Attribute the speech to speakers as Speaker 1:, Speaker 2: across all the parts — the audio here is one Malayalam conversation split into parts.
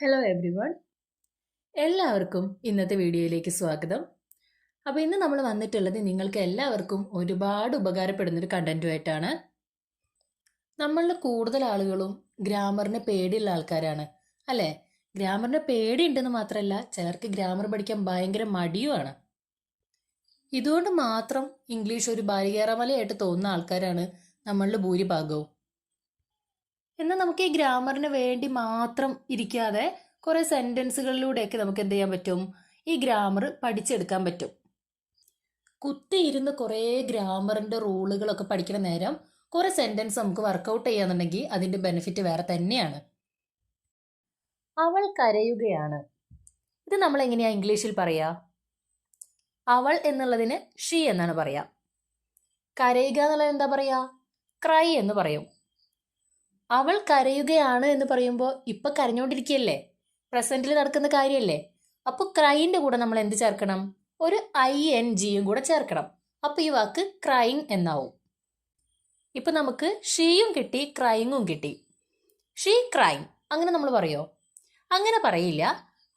Speaker 1: ഹലോ എവ്രി വൺ എല്ലാവർക്കും ഇന്നത്തെ വീഡിയോയിലേക്ക് സ്വാഗതം. അപ്പോൾ ഇന്ന് നമ്മൾ വന്നിട്ടുള്ളത് നിങ്ങൾക്ക് എല്ലാവർക്കും ഒരുപാട് ഉപകാരപ്പെടുന്നൊരു കണ്ടന്റുമായിട്ടാണ് നമ്മളിൽ കൂടുതൽ ആളുകളും ഗ്രാമറിന് പേടിയുള്ള ആൾക്കാരാണ്. അല്ലേ? ഗ്രാമറിന് പേടിയുണ്ടെന്ന് മാത്രമല്ല ചിലർക്ക് ഗ്രാമർ പഠിക്കാൻ ഭയങ്കര മടിയുമാണ്. ഇതുകൊണ്ട് മാത്രം ഇംഗ്ലീഷ് ഒരു ബാലികേറമലയായിട്ട് തോന്നുന്ന ആൾക്കാരാണ് നമ്മളുടെ ഭൂരിഭാഗവും. എന്നാൽ നമുക്ക് ഈ ഗ്രാമറിന് വേണ്ടി മാത്രം ഇരിക്കാതെ കുറേ സെന്റൻസുകളിലൂടെയൊക്കെ നമുക്ക് എന്ത് ചെയ്യാൻ പറ്റും? ഈ ഗ്രാമർ പഠിച്ചെടുക്കാൻ പറ്റും. കുത്തിയിരുന്ന് കുറേ ഗ്രാമറിന്റെ റൂളുകളൊക്കെ പഠിക്കുന്ന നേരം കുറേ സെന്റൻസ് നമുക്ക് വർക്കൗട്ട് ചെയ്യാന്നുണ്ടെങ്കിൽ അതിന്റെ ബെനിഫിറ്റ് വേറെ തന്നെയാണ്. അവൾ കരയുകയാണ്. ഇത് നമ്മൾ എങ്ങനെയാ ഇംഗ്ലീഷിൽ പറയാ? അവൾ എന്നുള്ളതിന് ഷീ എന്നാണ് പറയാ. കരയുക എന്നുള്ളത് എന്താ പറയാ? ക്രൈ എന്ന് പറയും. അവൾ കരയുകയാണ് എന്ന് പറയുമ്പോൾ ഇപ്പൊ കരഞ്ഞുകൊണ്ടിരിക്കുകയല്ലേ പ്രസന്റിൽ നടക്കുന്ന കാര്യമല്ലേ അപ്പോൾ ക്രൈന്റെ കൂടെ നമ്മൾ എന്ത് ചേർക്കണം? ഒരു ഐ എൻ ജിയും കൂടെ ചേർക്കണം. അപ്പോൾ ഈ വാക്ക് ക്രൈങ് എന്നാവും. ഇപ്പൊ നമുക്ക് ഷീയും കിട്ടി ക്രൈങ്ങും കിട്ടി. ഷീ ക്രൈങ് അങ്ങനെ നമ്മൾ പറയോ? അങ്ങനെ പറയില്ല.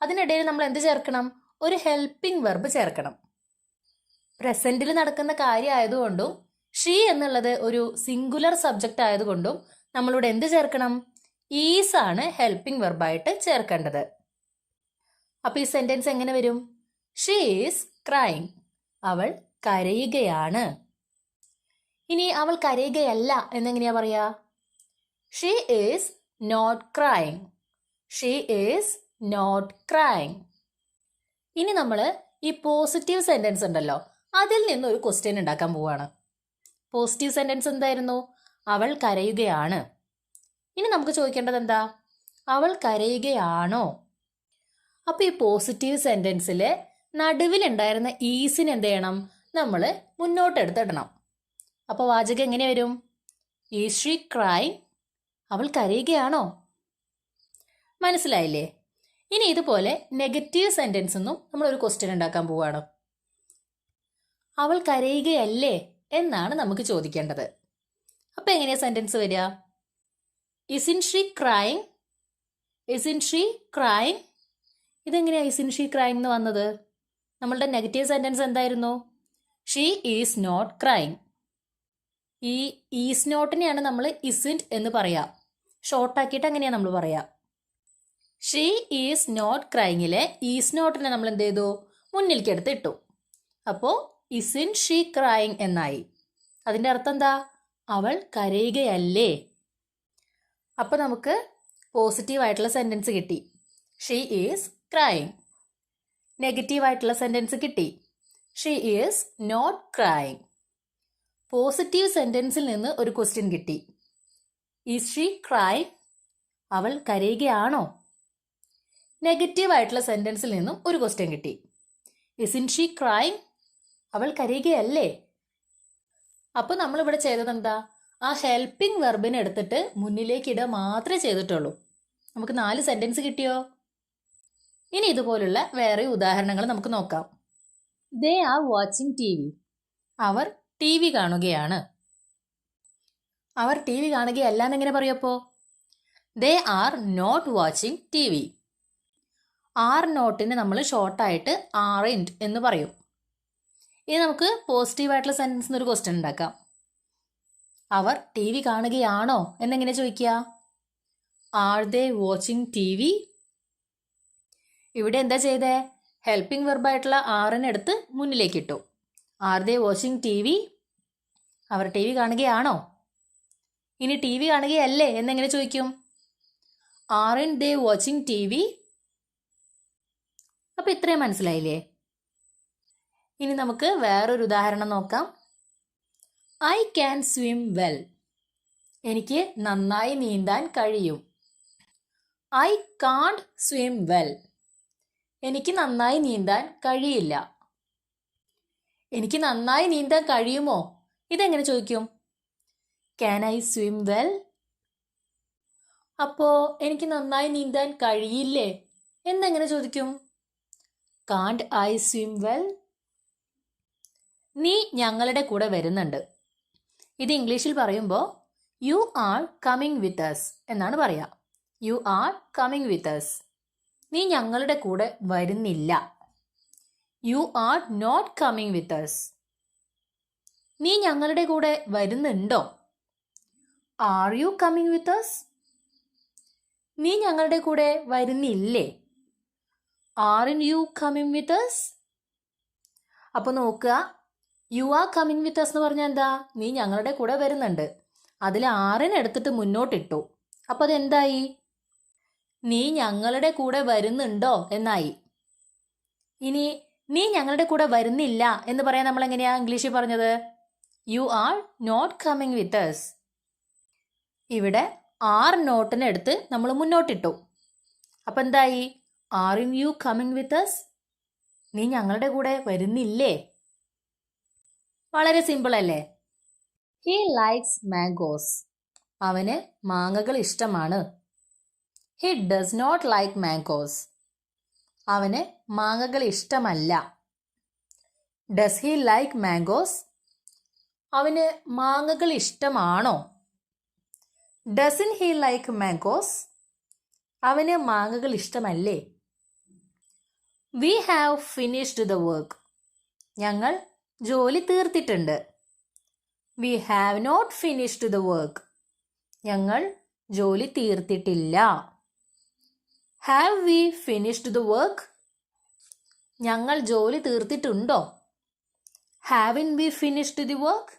Speaker 1: അതിനിടയിൽ നമ്മൾ എന്ത് ചേർക്കണം? ഒരു ഹെൽപ്പിംഗ് വെർബ് ചേർക്കണം. പ്രസന്റിൽ നടക്കുന്ന കാര്യമായതുകൊണ്ടും ഷീ എന്നുള്ളത് ഒരു സിംഗുലർ സബ്ജക്റ്റ് ആയതുകൊണ്ടും നമ്മളിവിടെ എന്ത് ചേർക്കണം? ഈസ് ആണ് ഹെൽപ്പിംഗ് വെർബായിട്ട് ചേർക്കേണ്ടത്. അപ്പൊ ഈ സെന്റൻസ് എങ്ങനെ വരും? ഷീ ഈസ് അവൾ കരയുകയാണ്. ഇനി അവൾ കരയുകയല്ല എന്നെങ്ങനെയാ പറയാ? She is not crying she is not crying ഇനി നമ്മൾ ഈ പോസിറ്റീവ് സെന്റൻസ് ഉണ്ടല്ലോ അതിൽ നിന്ന് ഒരു ക്വസ്റ്റ്യൻ ഉണ്ടാക്കാൻ പോവാണ്. പോസിറ്റീവ് സെന്റൻസ് എന്തായിരുന്നു? അവൾ കരയുകയാണ്. ഇനി നമുക്ക് ചോദിക്കേണ്ടത് എന്താ അവൾ കരയുകയാണോ? അപ്പൊ ഈ പോസിറ്റീവ് സെന്റൻസിൽ നടുവിലുണ്ടായിരുന്ന ഈസിന് എന്ത് ചെയ്യണം നമ്മൾ മുന്നോട്ടെടുത്തിടണം. അപ്പോൾ വാചകം എങ്ങനെ വരും? ഈ ഷീ ക്രൈ അവൾ കരയുകയാണോ? മനസ്സിലായില്ലേ? ഇനി ഇതുപോലെ നെഗറ്റീവ് സെന്റൻസ് ഒന്നും നമ്മൾ ഒരു ക്വസ്റ്റ്യൻ ഉണ്ടാക്കാൻ പോവുകയാണ് അവൾ കരയുകയല്ലേ എന്നാണ് നമുക്ക് ചോദിക്കേണ്ടത്. അപ്പൊ എങ്ങനെയാ സെന്റൻസ് വരിക? Isn't she crying isn't she crying ഇതെങ്ങനെയാ ഇസിൻ ഷീ ക്രൈങ് എന്ന് വന്നത്? നമ്മളുടെ നെഗറ്റീവ് സെന്റൻസ് എന്തായിരുന്നു? ഷീ ഈസ് നോട്ട് ക്രൈങ് ഈ ഈസ് നോട്ടിനെയാണ് നമ്മൾ ഇസിന്റ് എന്ന് പറയാ. ഷോർട്ടാക്കിയിട്ട് അങ്ങനെയാണ് നമ്മൾ പറയാ. ഷീ ഈസ് നോട്ട് ക്രൈങ്ങിലെ ഈസ് നോട്ടിനെ നമ്മൾ എന്ത് ചെയ്തു? മുന്നിലേക്ക് എടുത്ത് ഇട്ടു അപ്പോൾ ഇസിൻ ഷീ ക്രൈങ് എന്നായി. അതിന്റെ അർത്ഥം എന്താ? അവൾ കരയുകയല്ലേ? അപ്പൊ നമുക്ക് പോസിറ്റീവ് ആയിട്ടുള്ള സെന്റൻസ് കിട്ടി. ഷീ ഈസ് ക്രൈങ് നെഗറ്റീവ് ആയിട്ടുള്ള സെന്റൻസ് കിട്ടി. She is not crying positive സെന്റൻസിൽ നിന്ന് ഒരു ക്വസ്റ്റ്യൻ കിട്ടി. ഈസ് ഷീ ക്രൈ അവൾ കരയുകയാണോ? നെഗറ്റീവ് ആയിട്ടുള്ള സെന്റൻസിൽ നിന്നും ഒരു ക്വസ്റ്റ്യൻ കിട്ടി. ഇസിൻ ഷീ ക്രൈങ് അവൾ കരയുകയല്ലേ? അപ്പൊ നമ്മൾ ഇവിടെ ചെയ്തത് എന്താ? ആ ഹെൽപ്പിംഗ് വെർബിനെ എടുത്തിട്ട് മുന്നിലേക്ക് ഇടുക മാത്രമേ ചെയ്തിട്ടുള്ളൂ. നമുക്ക് നാല് സെന്റൻസ് കിട്ടിയോ? ഇനി ഇതുപോലുള്ള വേറെ ഉദാഹരണങ്ങൾ നമുക്ക് നോക്കാം. They are watching T V our T V കാണുകയാണ്. അവർ ടി വി കാണുകയല്ല എന്നെങ്ങനെ പറയപ്പോ they are not watching T V are നോട്ടിന് നമ്മൾ ഷോർട്ടായിട്ട് ആർ ഇന്റ് എന്ന് പറയും. ഇനി നമുക്ക് പോസിറ്റീവായിട്ടുള്ള സെന്റൻസ് എന്നൊരു ക്വസ്റ്റ്യൻ ഉണ്ടാക്കാം. അവർ ടി വി കാണുകയാണോ എന്നെങ്ങനെ ചോദിക്കുക? Are they watching T V ഇവിടെ എന്താ ചെയ്തേ? ഹെൽപ്പിംഗ് വെർബായിട്ടുള്ള ആറിനെടുത്ത് മുന്നിലേക്ക് ഇട്ടു. Are they watching T V our T V കാണുകയാണോ? ഇനി ടി വി കാണുകയല്ലേ എന്നെങ്ങനെ ചോദിക്കും? Aren't they watching T V അപ്പൊ ഇത്രയും മനസ്സിലായില്ലേ? ഇനി നമുക്ക് വേറൊരു ഉദാഹരണം നോക്കാം. ഐ ക്യാൻ സ്വിം വെൽ എനിക്ക് നന്നായി നീന്താൻ കഴിയും. ഐ കാണ്ട് സ്വിം വെൽ എനിക്ക് നന്നായി നീന്താൻ കഴിയില്ല. എനിക്ക് നന്നായി നീന്താൻ കഴിയുമോ? ഇതെങ്ങനെ ചോദിക്കും? ക്യാൻ ഐ സ്വിം വെൽ അപ്പോ എനിക്ക് നന്നായി നീന്താൻ കഴിയില്ലേ? എന്നെങ്ങനെ ചോദിക്കും? കാണ്ട് ഐ സ്വിം വെൽ നീ ഞങ്ങളുടെ കൂടെ വരുന്നുണ്ട്. ഇത് ഇംഗ്ലീഷിൽ പറയുമ്പോൾ you are coming with us എന്നാണ് പറയുക you are coming with us നീ ഞങ്ങളുടെ കൂടെ വരുന്നില്ല. You are not coming with us. നീ ഞങ്ങളുടെ കൂടെ വരുന്നുണ്ടോ? Are you coming with us? നീ ഞങ്ങളുടെ കൂടെ വരുന്നില്ലേ? Aren't you coming with us? അപ്പോൾ നോക്കുക you are coming with us എന്ന് പറഞ്ഞാൽ എന്താ? നീ ഞങ്ങളുടെ കൂടെ വരുന്നുണ്ട്. അതിൽ ആറിന് എടുത്തിട്ട് മുന്നോട്ടിട്ടു. അപ്പോൾ അതെന്തായി? നീ ഞങ്ങളുടെ കൂടെ വരുന്നുണ്ടോ? എന്നായി. ഇനി നീ ഞങ്ങളുടെ കൂടെ വരുന്നില്ല എന്ന് പറയാൻ നമ്മൾ എങ്ങനെയാ ഇംഗ്ലീഷിൽ പറഞ്ഞത്? You are not coming with us. ഇവിടെ ആർ നോട്ടിനെ എടുത്ത് നമ്മൾ മുന്നോട്ടിട്ടു. അപ്പം എന്തായി? Aren't you coming with us? നീ ഞങ്ങളുടെ കൂടെ വരുന്നില്ലേ? വളരെ സിമ്പിൾ അല്ലേ? ഹി ലൈക്സ് മാംഗോസ് അവന് മാങ്ങകൾ ഇഷ്ടമാണ്. He does not like mangoes അവന് മാങ്ങകൾ ഇഷ്ടമല്ല. ഡസ് ഹി ലൈക്ക് മാംഗോസ് അവന് മാങ്ങകൾ ഇഷ്ടമാണോ? ഡസൻ ഹി ലൈക്ക് മാംഗോസ് അവന് മാങ്ങകൾ ഇഷ്ടമല്ലേ? We have finished the work ഞങ്ങൾ ജോലി തീർത്തിട്ടുണ്ട്. We have not finished the work ഞങ്ങൾ ജോലി തീർത്തിട്ടില്ല. Have we finished the work ഞങ്ങൾ ജോലി തീർത്തിട്ടുണ്ടോ? Haven't we finished the work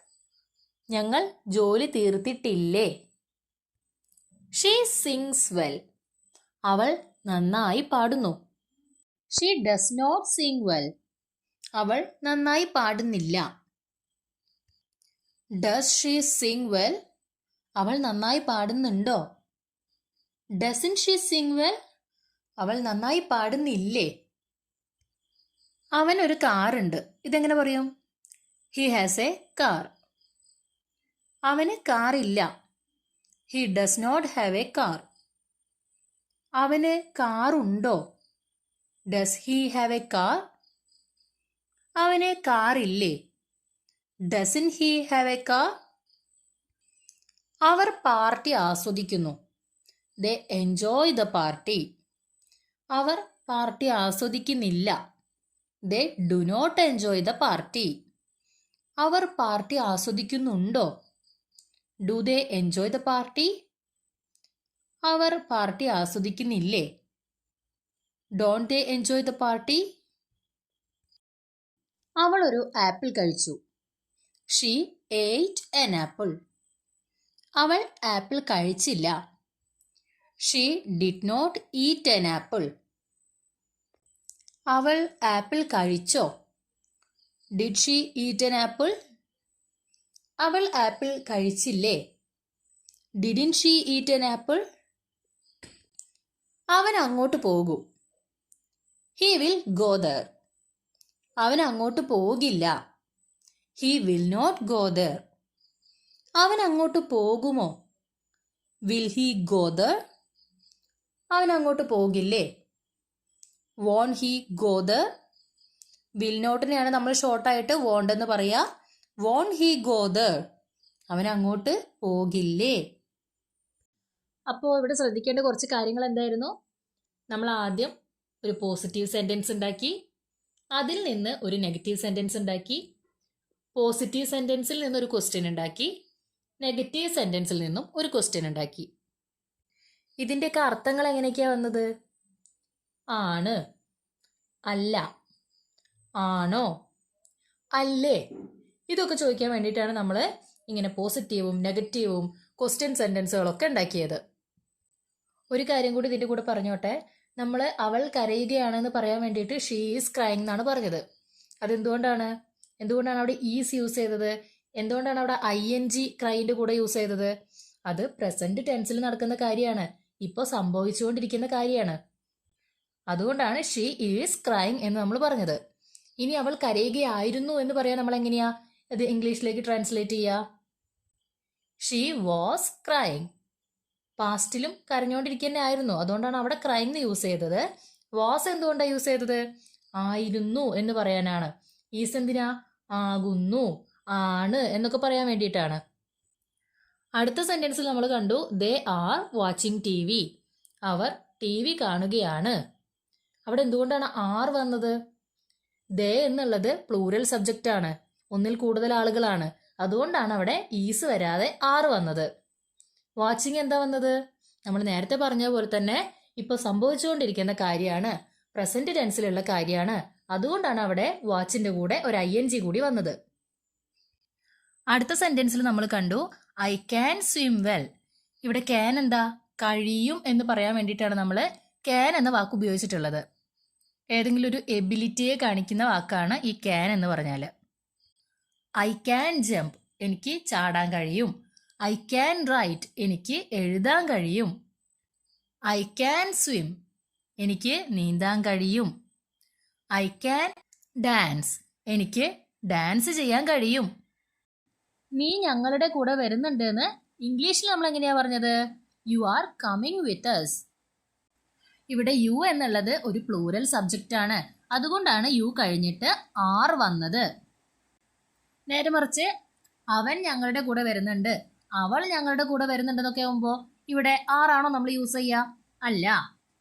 Speaker 1: ഞങ്ങൾ ജോലി തീർത്തിട്ടില്ലേ? ഷീ സിങ്സ് വെൽ അവൾ നന്നായി പാടുന്നു. She does not sing well അവൾ നന്നായി പാടുന്നില്ല. ഡസ് ഷീ സിംഗ് വെൽ അവൾ നന്നായി പാടുന്നുണ്ടോ? ഡസൻ ഷീ സിംഗ് വെൽ അവൾ നന്നായി പാടുന്നില്ലേ? അവൻ ഒരു കാറുണ്ട്. ഇതെങ്ങനെ പറയും? ഹി ഹാസ് എ കാർ അവന് കാറില്ല. He does not have a car അവന് കാറുണ്ടോ? Does he have a car അവന് കാറില്ലേ doesn't he have a car our party ആസ്വദിക്കുന്നു. ദ എൻജോയ് ദ പാർട്ടി അവർ party ആസ്വദിക്കുന്നില്ല. They do not enjoy the party our party ആസ്വദിക്കുന്നുണ്ടോ? Do they enjoy the party our party ആസ്വദിക്കുന്നില്ലേ? Don't they enjoy the party അവൾ ഒരു ആപ്പിൾ കഴിച്ചു. ഷീ എയ്റ്റ് എൻ ആപ്പിൾ അവൾ ആപ്പിൾ കഴിച്ചില്ല. She did not eat an apple അവൾ ആപ്പിൾ കഴിച്ചോ? Did she eat an apple അവൾ ആപ്പിൾ കഴിച്ചില്ലേ? Didn't she eat an apple അവൻ അങ്ങോട്ട് പോകും. ഹി വിൽ ഗോ ദർ അവൻ അങ്ങോട്ട് പോകില്ല. He will not go there അവൻ അങ്ങോട്ട് പോകുമോ? വിൽ ഹി ഗോ ദർ അവൻ അങ്ങോട്ട് പോകില്ലേ? Won't he go there will നോട്ടിനെയാണ് നമ്മൾ ഷോർട്ടായിട്ട് വോണ്ടെന്ന് പറയാ. വോൺ ഹി ഗോ ദർ അവൻ അങ്ങോട്ട് പോകില്ലേ? അപ്പോൾ ഇവിടെ ശ്രദ്ധിക്കേണ്ട കുറച്ച് കാര്യങ്ങൾ എന്തായിരുന്നു? നമ്മൾ ആദ്യം ഒരു പോസിറ്റീവ് സെന്റൻസ് ഉണ്ടാക്കി. അതിൽ നിന്ന് ഒരു നെഗറ്റീവ് സെന്റൻസ് ഉണ്ടാക്കി പോസിറ്റീവ് സെന്റൻസിൽ നിന്ന് ഒരു ക്വസ്റ്റ്യൻ ഉണ്ടാക്കി നെഗറ്റീവ് സെന്റൻസിൽ നിന്നും ഒരു ക്വസ്റ്റ്യൻ ഉണ്ടാക്കി. ഇതിന്റെയൊക്കെ അർത്ഥങ്ങൾ എങ്ങനെയൊക്കെയാണ് വന്നത്? ആണ് അല്ല ആണോ അല്ലേ? ഇതൊക്കെ ചോദിക്കാൻ വേണ്ടിയിട്ടാണ് നമ്മൾ ഇങ്ങനെ പോസിറ്റീവും നെഗറ്റീവും ക്വസ്റ്റ്യൻ സെന്റൻസുകളൊക്കെ ഉണ്ടാക്കിയത്. ഒരു കാര്യം കൂടി ഇതിന്റെ കൂടെ പറഞ്ഞോട്ടെ. നമ്മൾ അവൾ കരയുകയാണെന്ന് പറയാൻ വേണ്ടിയിട്ട് ഷീ ഈസ് ക്രൈങ് എന്നാണ് പറഞ്ഞത്. അതെന്തുകൊണ്ടാണ്? എന്തുകൊണ്ടാണ് അവിടെ ഈസ് യൂസ് ചെയ്തത്? എന്തുകൊണ്ടാണ് അവിടെ ഐ എൻ ജി ക്രൈന്റെ കൂടെ യൂസ് ചെയ്തത്? അത് പ്രസന്റ് ടെൻസിൽ നടക്കുന്ന കാര്യമാണ്. ഇപ്പോൾ സംഭവിച്ചുകൊണ്ടിരിക്കുന്ന കാര്യമാണ്. അതുകൊണ്ടാണ് ഷീ ഈസ് ക്രൈങ് എന്ന് നമ്മൾ പറഞ്ഞത്. ഇനി അവൾ കരയുകയായിരുന്നു എന്ന് പറയാൻ നമ്മൾ എങ്ങനെയാ? ഇത് ഇംഗ്ലീഷിലേക്ക് ട്രാൻസ്ലേറ്റ് ചെയ്യുക ഷീ വാസ് ക്രൈങ് പാസ്റ്റിലും കരഞ്ഞുകൊണ്ടിരിക്കുക ആയിരുന്നു. അതുകൊണ്ടാണ് അവിടെ ക്രൈം യൂസ് ചെയ്തത്. വാസ് എന്തുകൊണ്ടാണ് യൂസ് ചെയ്തത്? ആയിരുന്നു എന്ന് പറയാനാണ്. ഈസ് എന്തിനാ? ആകുന്നു. ആണ് എന്നൊക്കെ പറയാൻ വേണ്ടിയിട്ടാണ്. അടുത്ത സെന്റൻസിൽ നമ്മൾ കണ്ടു. They are watching T V our T V കാണുകയാണ്. അവിടെ എന്തുകൊണ്ടാണ് ആർ വന്നത്? ദേ എന്നുള്ളത് പ്ലൂരൽ സബ്ജക്റ്റ് ആണ്. ഒന്നിൽ കൂടുതൽ ആളുകളാണ്. അതുകൊണ്ടാണ് അവിടെ ഈസ് വരാതെ ആർ വന്നത്. വാച്ചിങ് എന്താ വന്നത്? നമ്മൾ നേരത്തെ പറഞ്ഞ പോലെ തന്നെ ഇപ്പോൾ സംഭവിച്ചുകൊണ്ടിരിക്കുന്ന കാര്യമാണ്. പ്രസന്റ് ടെൻസിലുള്ള കാര്യമാണ്. അതുകൊണ്ടാണ് അവിടെ വാച്ചിന്റെ കൂടെ ഒരു ഐ എൻ ജി കൂടി വന്നത്. അടുത്ത സെന്റൻസിൽ നമ്മൾ കണ്ടു ഐ ക്യാൻ സ്വിം വെൽ ഇവിടെ ക്യാൻ എന്താ? കഴിയും എന്ന് പറയാൻ വേണ്ടിയിട്ടാണ് നമ്മൾ ക്യാൻ എന്ന വാക്ക് ഉപയോഗിച്ചിട്ടുള്ളത്. ഏതെങ്കിലും ഒരു എബിലിറ്റിയെ കാണിക്കുന്ന വാക്കാണ് ഈ ക്യാൻ എന്ന് പറഞ്ഞാൽ ഐ ക്യാൻ ജംപ് എനിക്ക് ചാടാൻ കഴിയും. ഐ ക്യാൻ റൈറ്റ് എനിക്ക് എഴുതാൻ കഴിയും. ഐ ക്യാൻ സ്വിം എനിക്ക് നീന്താൻ കഴിയും. ഐ ക്യാൻ ഡാൻസ് എനിക്ക് ഡാൻസ് ചെയ്യാൻ കഴിയും. നീ ഞങ്ങളുടെ കൂടെ വരുന്നുണ്ട് എന്ന് ഇംഗ്ലീഷിൽ നമ്മൾ എങ്ങനെയാ പറഞ്ഞത്? You are coming with us ഇവിടെ യു എന്നുള്ളത് ഒരു പ്ലൂരൽ സബ്ജക്റ്റ് ആണ്. അതുകൊണ്ടാണ് യു കഴിഞ്ഞിട്ട് ആർ വന്നത്. നേരെ മറിച്ച് അവൻ ഞങ്ങളുടെ കൂടെ വരുന്നുണ്ട്. അവൾ ഞങ്ങളുടെ കൂടെ വരുന്നുണ്ടെന്നൊക്കെ ആവുമ്പോൾ ഇവിടെ ആറാണോ നമ്മൾ യൂസ് ചെയ്യുക അല്ല.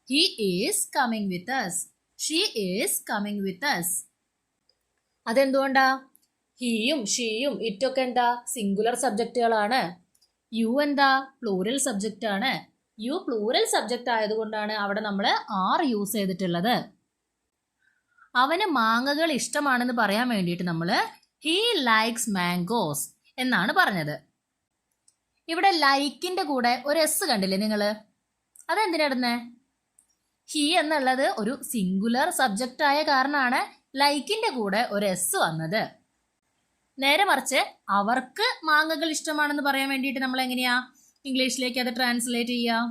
Speaker 1: He is coming with us she is coming with us അതെന്തുകൊണ്ടാ? ഹീയും ഷീയും ഇറ്റൊക്കെ എന്താ? സിംഗുലർ സബ്ജക്റ്റുകളാണ് യു എന്താ? പ്ലൂറൽ സബ്ജക്റ്റ് ആണ് യു പ്ലൂറൽ സബ്ജക്റ്റ് ആയതുകൊണ്ടാണ് അവിടെ നമ്മൾ ആർ യൂസ് ചെയ്തിട്ടുള്ളത്. അവന് മാങ്ങകൾ ഇഷ്ടമാണെന്ന് പറയാൻ വേണ്ടിയിട്ട് നമ്മൾ ഹീ ലൈക്സ് മാംഗോസ് എന്നാണ് പറഞ്ഞത്. ഇവിടെ ലൈക്കിന്റെ കൂടെ ഒരു എസ് കണ്ടില്ലേ നിങ്ങൾ അതെന്തിനാടുന്നേ ഹി എന്നുള്ളത് ഒരു സിംഗുലർ സബ്ജക്റ്റ് ആയ കാരണമാണ് ലൈക്കിന്റെ കൂടെ ഒരു എസ് വന്നത്. നേരെ മറിച്ച് അവർക്ക് മാങ്ങകൾ ഇഷ്ടമാണെന്ന് പറയാൻ വേണ്ടിയിട്ട് നമ്മൾ എങ്ങനെയാ? ഇംഗ്ലീഷിലേക്ക് അത് ട്രാൻസ്ലേറ്റ് ചെയ്യാം.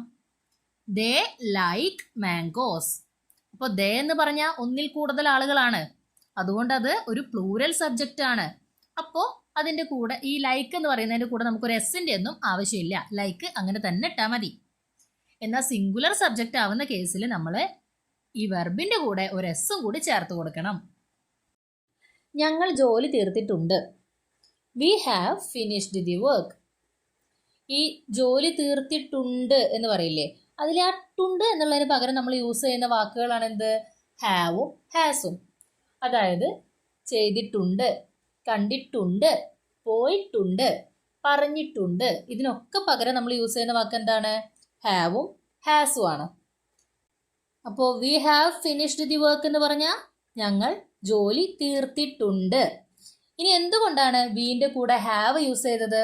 Speaker 1: ദേ ലൈക്ക് മാംഗോസ് അപ്പോൾ ദേ എന്ന് പറഞ്ഞാൽ ഒന്നിൽ കൂടുതൽ ആളുകളാണ്. അതുകൊണ്ട് അത് ഒരു പ്ലൂരൽ സബ്ജക്റ്റ് ആണ്. അപ്പോൾ അതിന്റെ കൂടെ ഈ ലൈക്ക് എന്ന് പറയുന്നതിന്റെ കൂടെ നമുക്കൊരു എസിന്റെ ഒന്നും ആവശ്യമില്ല. ലൈക്ക് അങ്ങനെ തന്നെ ഇട്ടാൽ മതി. എന്നാൽ സിംഗുലർ സബ്ജക്റ്റ് ആവുന്ന കേസിൽ നമ്മൾ ഈ വെർബിന്റെ കൂടെ ഒരു എസ്സും കൂടി ചേർത്ത് കൊടുക്കണം. ഞങ്ങൾ ജോലി തീർത്തിട്ടുണ്ട്. We have finished the work ഈ ജോലി തീർത്തിട്ടുണ്ട് എന്ന് പറയില്ലേ? അതിൽ ആ ട്ടുണ്ട് എന്നുള്ളതിന് പകരം നമ്മൾ യൂസ് ചെയ്യുന്ന വാക്കുകളാണ് എന്ത്? ഹാവും ഹാസും അതായത് ചെയ്തിട്ടുണ്ട്. കണ്ടിട്ടുണ്ട് പോയിട്ടുണ്ട് പറഞ്ഞിട്ടുണ്ട്. ഇതിനൊക്കെ പകരം നമ്മൾ യൂസ് ചെയ്യുന്ന വാക്ക് എന്താണ്? ഹാവും ഹാസും ആണ്. അപ്പോൾ we have finished the work എന്ന് പറഞ്ഞാൽ ഞങ്ങൾ ജോലി തീർത്തിട്ടുണ്ട്. ഇനി എന്തുകൊണ്ടാണ് വിന്റെ കൂടെ ഹാവ് യൂസ് ചെയ്തത്?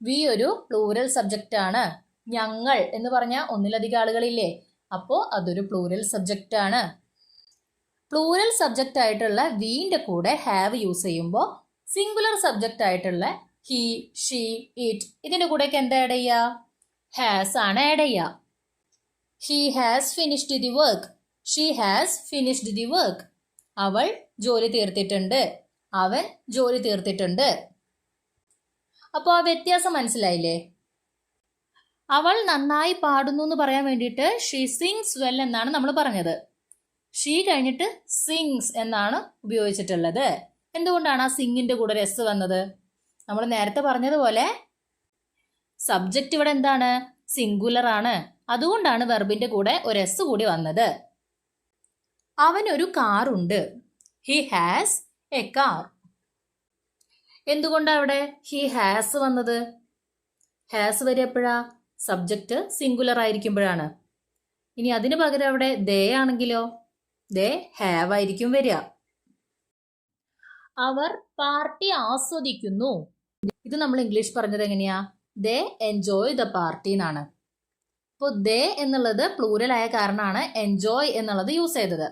Speaker 1: വി ഒരു പ്ലൂരൽ സബ്ജക്റ്റ് ആണ്. ഞങ്ങൾ എന്ന് പറഞ്ഞാൽ ഒന്നിലധികം ആളുകളില്ലേ? അപ്പോൾ അതൊരു പ്ലൂരൽ സബ്ജക്റ്റ് ആണ്. പ്ലൂരൽ സബ്ജക്റ്റ് ആയിട്ടുള്ള വീന്റെ കൂടെ ഹാവ് യൂസ് ചെയ്യുമ്പോൾ സിംഗുലർ സബ്ജക്റ്റ് ആയിട്ടുള്ള ഹി ഷീ ഇറ്റ് ഇതിന്റെ കൂടെയൊക്കെ എന്താ ആഡ് ചെയ്യുക ഹാസ് ആണ് ആഡ് ചെയ്യുക he has finished the work she has finished the work അവൾ ജോലി തീർത്തിട്ടുണ്ട്. അവൻ ജോലി തീർത്തിട്ടുണ്ട്. അപ്പോൾ ആ വ്യത്യാസം മനസ്സിലായില്ലേ? അവൾ നന്നായി പാടുന്നു എന്ന് പറയാൻ വേണ്ടിയിട്ട് ഷീ സിങ്സ് വെൽ എന്നാണ് നമ്മൾ പറഞ്ഞത്. ഷീ കഴിഞ്ഞിട്ട് സിങ്സ് എന്നാണ് ഉപയോഗിച്ചിട്ടുള്ളത്. എന്തുകൊണ്ടാണ് ആ സിങ്ങിന്റെ കൂടെ രസ് വന്നത്? നമ്മൾ നേരത്തെ പറഞ്ഞതുപോലെ സബ്ജക്റ്റ് ഇവിടെ എന്താണ്? സിംഗുലർ ആണ്. അതുകൊണ്ടാണ് വെർബിന്റെ കൂടെ ഒരു എസ് കൂടി വന്നത്. അവനൊരു കാറുണ്ട് ഹി ഹാസ് എ കാർ എന്തുകൊണ്ടാണ് അവിടെ ഹി ഹാസ് വന്നത്? ഹാസ് വരെ എപ്പോഴാ? സബ്ജക്റ്റ് സിംഗുലർ ആയിരിക്കുമ്പോഴാണ്. ഇനി അതിന് പകരം അവിടെ ദേ ആണെങ്കിലോ? ദേ ഹാവ് ആയിരിക്കും വരിക. അവർ പാർട്ടി ആസ്വദിക്കുന്നു. ഇത് നമ്മൾ ഇംഗ്ലീഷ് പറഞ്ഞത് എങ്ങനെയാ? ദേ എൻജോയ് ദ പാർട്ടി എന്നാണ്. അപ്പോൾ ദേ എന്നുള്ളത് പ്ലൂരൽ ആയ കാരണമാണ് എൻജോയ് എന്നുള്ളത് യൂസ് ചെയ്തത്.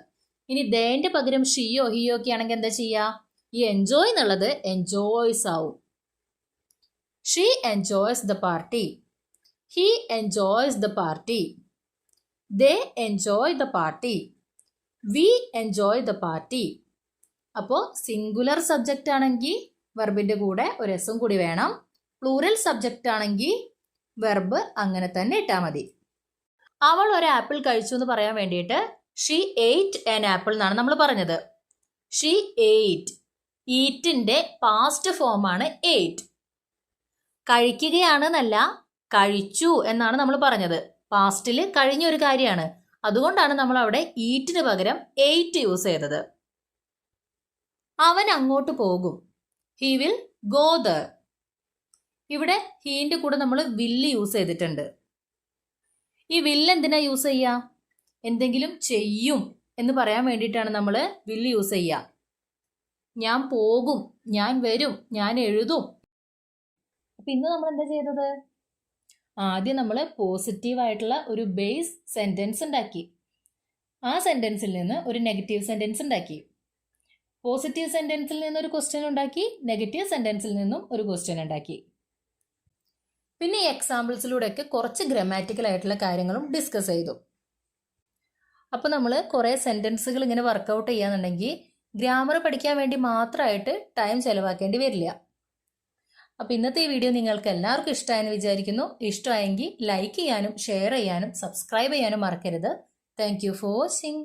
Speaker 1: ഇനി ദേന്റെ പകരം ഷിയോ ഹിയോ ഒക്കെ ആണെങ്കിൽ എന്താ ചെയ്യുക ഈ എൻജോയ് എന്നുള്ളത് എൻജോയ്സ് ആവും. She enjoys the party he enjoys the party they enjoy the party we enjoy the party അപ്പോൾ സിംഗുലർ സബ്ജക്റ്റ് ആണെങ്കിൽ വെർബിന്റെ കൂടെ ഒരു എസും കൂടി വേണം. പ്ലൂറൽ സബ്ജക്റ്റ് ആണെങ്കിൽ വെർബ് അങ്ങനെ തന്നെ ഇട്ടാൽ മതി. അവൾ ഒരു ആപ്പിൾ കഴിച്ചു എന്ന് പറയാൻ വേണ്ടിയിട്ട് ഷീ എയ്റ്റ് ആൻ ആപ്പിൾ എന്നാണ് നമ്മൾ പറഞ്ഞത്. ഷീ എയ്റ്റ് ഈറ്റിന്റെ പാസ്റ്റ് ഫോമാണ് എയ്റ്റ് കഴിക്കുകയാണെന്നല്ല കഴിച്ചു എന്നാണ് നമ്മൾ പറഞ്ഞത്. പാസ്റ്റിൽ കഴിഞ്ഞ ഒരു കാര്യമാണ്. അതുകൊണ്ടാണ് നമ്മൾ അവിടെ ഈറ്റിന് പകരം എയ്റ്റ് യൂസ് ചെയ്തത്. അവൻ അങ്ങോട്ട് പോകും. ഹി വിൽ ഗോ ദർ ഇവിടെ ഹീന്റെ കൂടെ നമ്മൾ വില്ല് യൂസ് ചെയ്തിട്ടുണ്ട്. ഈ വില്ല് എന്തിനാ യൂസ് ചെയ്യുക എന്തെങ്കിലും ചെയ്യും എന്ന് പറയാൻ വേണ്ടിയിട്ടാണ് നമ്മൾ വില്ല് യൂസ് ചെയ്യുക ഞാൻ പോകും ഞാൻ വരും ഞാൻ എഴുതും. അപ്പൊ ഇന്ന് നമ്മൾ എന്താ ചെയ്തത്? ആദ്യം നമ്മൾ പോസിറ്റീവ് ആയിട്ടുള്ള ഒരു ബേസ് സെന്റൻസ് ഉണ്ടാക്കി. ആ സെന്റൻസിൽ നിന്ന് ഒരു നെഗറ്റീവ് സെന്റൻസ് ഉണ്ടാക്കി. പോസിറ്റീവ് സെന്റൻസിൽ നിന്ന് ഒരു ക്വസ്റ്റ്യൻ ഉണ്ടാക്കി നെഗറ്റീവ് സെന്റൻസിൽ നിന്നും ഒരു ക്വസ്റ്റ്യൻ ഉണ്ടാക്കി. പിന്നെ ഈ എക്സാമ്പിൾസിലൂടെയൊക്കെ കുറച്ച് ഗ്രമാറ്റിക്കൽ ആയിട്ടുള്ള കാര്യങ്ങളും ഡിസ്കസ് ചെയ്തു. അപ്പോൾ നമ്മൾ കുറേ സെന്റൻസുകൾ ഇങ്ങനെ വർക്കൗട്ട് ചെയ്യാന്നുണ്ടെങ്കിൽ ഗ്രാമർ പഠിക്കാൻ വേണ്ടി മാത്രമായിട്ട് ടൈം ചിലവാക്കേണ്ടി വരില്ല. അപ്പോൾ ഇന്നത്തെ ഈ വീഡിയോ നിങ്ങൾക്ക് എല്ലാവർക്കും ഇഷ്ടമായെന്ന് വിചാരിക്കുന്നു. ഇഷ്ടമായെങ്കിൽ ലൈക്ക് ചെയ്യാനും ഷെയർ ചെയ്യാനും സബ്സ്ക്രൈബ് ചെയ്യാനും മറക്കരുത്. Thank for watching